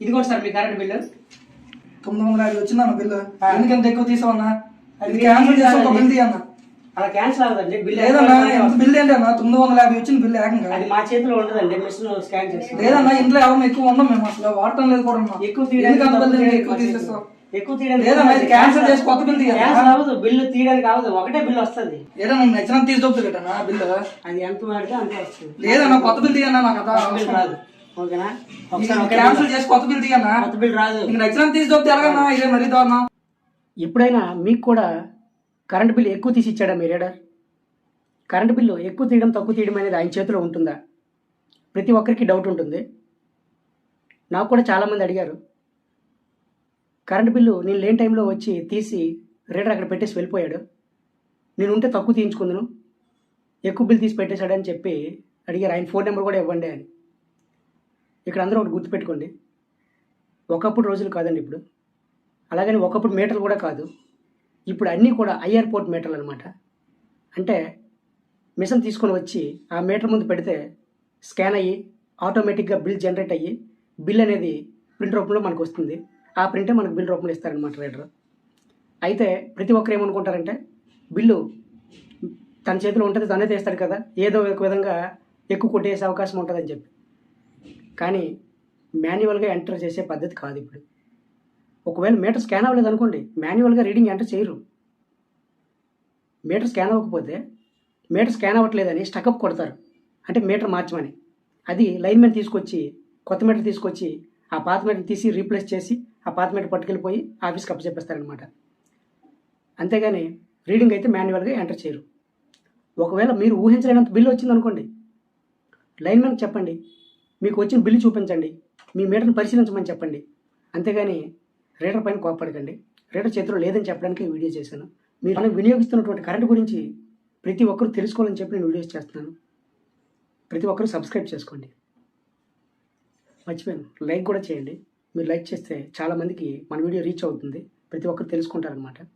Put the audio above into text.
ఇదిగోండి సార్ మీ current bill. తొమ్మిది వందల యాభై వచ్చిందన్న బిల్లు. ఆ. ఎందుకు ఎంత ఎక్కువ తీసావన్నా అది ఇది క్యాన్సిల్ చేసి ఒక కాదండి. బిల్ తీయన్న. అలా క్యాన్సిల్ అవ్వదండి. బిల్ లేదన్నా ఎంత బిల్ తొమ్మిది వందల యాభై వచ్చింది బిల్ ఏకంగా. అది మా చేతిలో ఉండదండి మిషన్ స్కాన్ చేస్తాం. లేదన్నా ఇంట్లో ఎవరు ఎక్కువ ఉన్నాం మేము అసలు వాడటం లేదు కూడా. ఎక్కువ తీయడానికి ఎక్కువ తీసేస్తావు ఎక్కువ తీయడానికి లేదన్నా ఇది క్యాన్సిల్ చేసి కొత్త బిల్ తీయాలి? క్యాన్సిల్ అవ్వదు బిల్లు తీయడానికి అవ్వదు. ఒకటే బిల్ వస్తుంది. ఏదన్నా నచ్చిన తీసి దొబ్బుతున్నా బిల్లు? అది ఎంత వాడితే అంతే వస్తుంది. లేదన్నా కొత్త బిల్ తీయన్నా నాకు కొత్త బిల్ రాదు. ఓకేనా? ఒకసారి ఒకే క్యాన్సిల్ చేసి కొత్త బిల్ తీయన్నా బిల్. కొత్త బిల్ రాదు. నీకు నచ్చిన తీసి దొబ్బితే ఎలాగన్నా ఇదే మరీ దారుణం ఎప్పుడైనా మీకు కూడా కరెంట్ బిల్లు ఎక్కువ తీసి ఇచ్చాడా మీ రీడర్? కరెంట్ బిల్లు ఎక్కువ తీయడం తక్కువ తీయడం అనేది ఆయన చేతిలో ఉంటుందా? ప్రతి ఒక్కరికి డౌట్ ఉంటుంది. నాకు కూడా చాలామంది అడిగారు. కరెంట్ బిల్లు నేను లేని టైంలో వచ్చి తీసి రీడర్ అక్కడ పెట్టేసి వెళ్ళిపోయాడు. నేను ఉంటే తక్కువ తీయించుకుందును. ఎక్కువ బిల్ తీసి పెట్టేశాడని చెప్పి అడిగారు. ఆయన ఫోన్ నెంబర్ కూడా ఇవ్వండి అని. ఇక్కడ అందరూ ఒకటి గుర్తుపెట్టుకోండి. ఒకప్పుడు రోజులు కాదండి ఇప్పుడు. అలాగని ఒకప్పుడు మీటర్లు కూడా కాదు. ఇప్పుడు అన్నీ కూడా ఐఆర్ పోర్ట్ మీటర్లు అనమాట అంటే మిషన్ తీసుకొని వచ్చి ఆ మీటర్ ముందు పెడితే స్కాన్ అయ్యి ఆటోమేటిక్గా బిల్ జనరేట్ అయ్యి బిల్ అనేది ప్రింట్ రూపంలో మనకు వస్తుంది. ఆ ప్రింటే మనకు బిల్ రూపంలో ఇస్తారనమాట రైడర్. అయితే ప్రతి ఒక్కరు ఏమనుకుంటారంటే బిల్లు తన చేతిలో ఉంటుంది తనే తీస్తాడు కదా. ఏదో ఒక విధంగా ఎక్కువ కొట్టేసే అవకాశం ఉంటుందని చెప్పి. కానీ మాన్యువల్గా ఎంటర్ చేసే పద్ధతి కాదు ఇప్పుడు. ఒకవేళ మీటర్ స్కాన్ అవ్వలేదు అనుకోండి మాన్యువల్గా రీడింగ్ ఎంటర్ చేయరు. మీటర్ స్కాన్ అవ్వకపోతే మీటర్ స్కాన్ అవ్వట్లేదని స్టకప్ కొడతారు. అంటే మీటర్ మార్చమని. అది లైన్మెన్ తీసుకొచ్చి కొత్త మీటర్ తీసుకొచ్చి ఆ పాత మీటర్ తీసి రీప్లేస్ చేసి ఆ పాత మీటర్ పట్టుకెళ్ళిపోయి ఆఫీస్కి అప్పచెప్పేస్తారనమాట అంతేగాని రీడింగ్ అయితే మాన్యువల్గా ఎంటర్ చేయరు. ఒకవేళ మీరు ఊహించలేనంత బిల్లు వచ్చిందనుకోండి లైన్ లైన్మెన్కి చెప్పండి మీకు వచ్చిన బిల్లు చూపించండి. మీ మీటర్ని పరిశీలించమని చెప్పండి. అంతేగాని రీడర్ పైన కోపడకండి రీడర్ చేతిలో లేదని చెప్పడానికి వీడియో చేశాను. మీరు మనం వినియోగిస్తున్నటువంటి కరెంట్ గురించి ప్రతి ఒక్కరూ తెలుసుకోవాలని చెప్పి నేను వీడియోస్ చేస్తున్నాను. ప్రతి ఒక్కరూ సబ్స్క్రైబ్ చేసుకోండి. మర్చిపోయాను. లైక్ కూడా చేయండి. మీరు లైక్ చేస్తే చాలామందికి మన వీడియో రీచ్ అవుతుంది. ప్రతి ఒక్కరు తెలుసుకుంటారనమాట